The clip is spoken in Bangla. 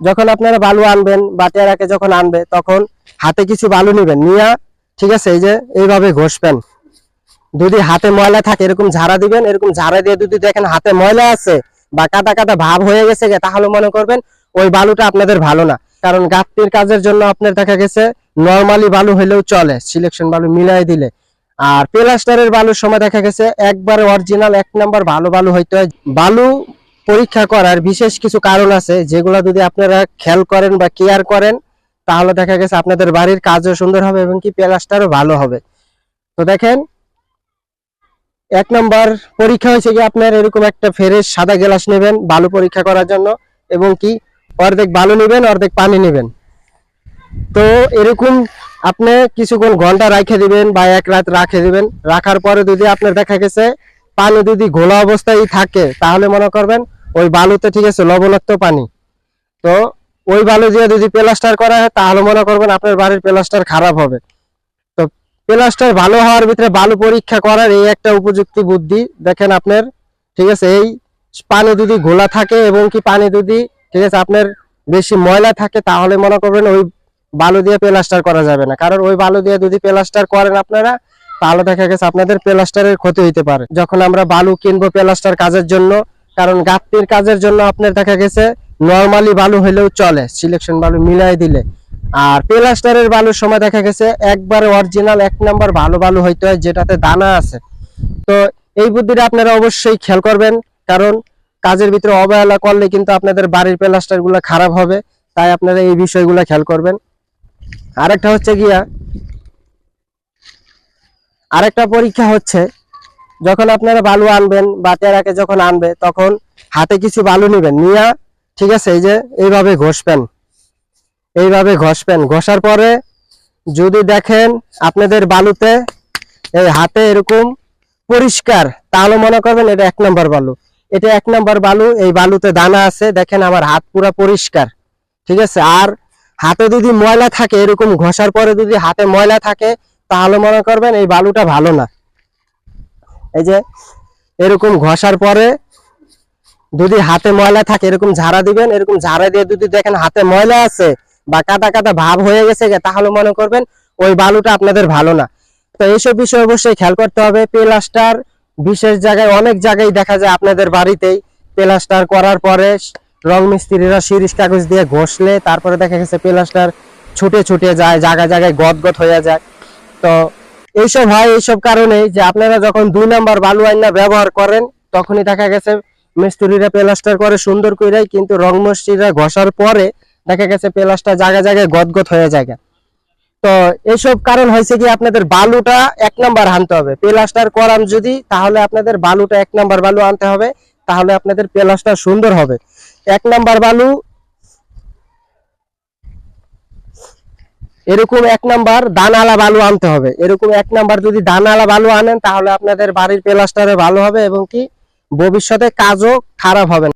যখন আপনারা বালু আনবেন বা টেরাকে যখন আনবে, তখন হাতে কিছু বালু নেবেন। নিয়ে, ঠিক আছে, এই যে এইভাবে ঘষবেন। যদি হাতে ময়লা থাকে, এরকম ঝাড়া দিবেন, এরকম ঝাড়া দিয়ে যদি দেখেন হাতে ময়লা আছে বা কাটা কাটা ভাব হয়ে গেছে তাহলে মনে করবেন ওই বালুটা আপনাদের ভালো না। কারণ গাঁতটির কাজের জন্য আপনার দেখা গেছে, নর্মালি বালু হলেও চলে সিলেকশন বালু মিলাই দিলে। আর প্লাস্টারের বালুর সময় দেখা গেছে, একবারে অরিজিনাল এক নাম্বার ভালো বালু হইতে হয়। বালু পরীক্ষা করার বিশেষ কিছু কারণ আছে, যেগুলো যদি আপনারা খেয়াল করেন বা কেয়ার করেন, তাহলে দেখা গেছে আপনাদের বাড়ির কাজও সুন্দর হবে এবং কি প্লাস্টারও ভালো হবে। তো দেখেন, এক নম্বর পরীক্ষা হয়েছে কি আপনার এরকম একটা ফেরেস সাদা গ্লাস নেবেন, বালু পরীক্ষা করার জন্য, এবং কি অর্ধেক বালু নেবেন, অর্ধেক পানি নেবেন। তো এরকম আপনি কিছুক্ষণ ঘণ্টা রাখে দিবেন বা এক রাত রাখে দিবেন, রাখার পরে যদি আপনার দেখা গেছে পানি যদি ঘোলা অবস্থায় থাকে, তাহলে মনে করবেন ওই বালুতে, ঠিক আছে, লবণাক্ত পানি। তো ওই বালু দিয়ে যদি প্লাস্টার করা হয়, তাহলে মনে করবেন আপনার বাড়ির প্লাস্টার খারাপ হবে। তো প্লাস্টার ভালো হওয়ার ভিতরে বালু পরীক্ষা করার এই একটা উপযুক্তি বুদ্ধি। দেখেন আপনার, ঠিক আছে, এই পানি যদি ঘোলা থাকে এবং কি পানি যদি, ঠিক আছে, আপনার বেশি ময়লা থাকে, তাহলে মনে করবেন ওই বালু দিয়ে প্লাস্টার করা যাবে না। কারণ ওই বালু দিয়ে যদি প্লাস্টার করেন আপনারা, তাহলে দেখা গেছে আপনাদের প্লাস্টারের ক্ষতি হইতে পারে। যখন আমরা বালু কিনবো প্লাস্টার কাজের জন্য কারণ গাঁতটির কাজের জন্য আপনার দেখা গেছে নর্মালি বালু হলেও চলে সিলেকশন বালু মিলাই দিলে। আর প্লাস্টারের বালুর সময় দেখা গেছে, একবারে অরিজিনাল এক নাম্বার ভালো বালু হইতে হয়, যেটাতে দানা আছে। তো এই বুদ্ধিটা আপনারা অবশ্যই খেয়াল করবেন, কারণ কাজের ভিতরে অবহেলা করলে কিন্তু আপনাদের বাড়ির প্লাস্টারগুলো খারাপ হবে, তাই আপনারা এই বিষয়গুলো খেয়াল করবেন। আরেকটা হচ্ছে গিয়া, আরেকটা পরীক্ষা হচ্ছে যখন আপনারা বালু আনবেন বা টেরাকে যখন আনবে, তখন হাতে কিছু বালু নেবেন। নিয়ে, ঠিক আছে, এই যে এইভাবে ঘষবেন। এইভাবে ঘষবেন। ঘষার পরে যদি দেখেন আপনাদের বালুতে এই হাতে এরকম পরিষ্কার, তাহলে মনে করবেন এটা এক নম্বর বালু। এটা এক নম্বর বালু, এই বালুতে দানা আছে, দেখেন আমার হাত পুরা পরিষ্কার। ঠিক আছে, আর হাতে যদি ময়লা থাকে এরকম, ঘষার পরে যদি হাতে ময়লা থাকে, তাহলে মনে করবেন এই বালুটা ভালো না। এই যে এরকম ঘষার পরে যদি হাতে ময়লা থাকে, এরকম ঝাড়া দিবেন, এরকম ঝাড়া দিয়ে যদি দেখেন হাতে ময়লা আছে বা কাটা কাটা ভাব হয়ে গেছে তাহলে মনে করবেন ওই বালুটা আপনাদের ভালো না। তো এইসব বিষয় অবশ্যই খেয়াল করতে হবে। প্লাস্টার বিশেষ জায়গায়, অনেক জায়গায় দেখা যায় আপনাদের বাড়িতেই প্লাস্টার করার পরে রং মিস্ত্রিরা শিরিষ কাগজ দিয়ে ঘষলে, তারপরে দেখা গেছে প্লাস্টার ছুটে ছুটে যায়, জায়গায় জায়গায় গদ গদ হয়ে যায়। তো এইসব হয়, এইসব কারণে যে আপনারা যখন দুই নাম্বার বালু আইনা ব্যবহার করেন, তখনই দেখা গেছে মিস্ত্রিরা প্লাস্টার করে সুন্দর কইরাই কিন্তু রং মিস্ত্রিরা ঘষার পরে দেখা গেছে প্লাস্টার জায়গায় জায়গায় গদগদ হয়ে যায়। তো এইসব কারণ হয়েছে কি, আপনাদের বালুটা এক নাম্বার আনতে হবে। প্লাস্টার করান যদি, তাহলে আপনাদের বালুটা এক নাম্বার বালু আনতে হবে, তাহলে আপনাদের প্লাস্টার সুন্দর হবে। এক নাম্বার বালু এরকম এক নাম্বার দানালা বালু আনতে হবে। এরকম এক নাম্বার যদি দানালা বালু আনেন, তাহলে আপনাদের বাড়ির প্লাস্টারে ভালো হবে এবং কি ভবিষ্যতে কাজও খারাপ হবে না।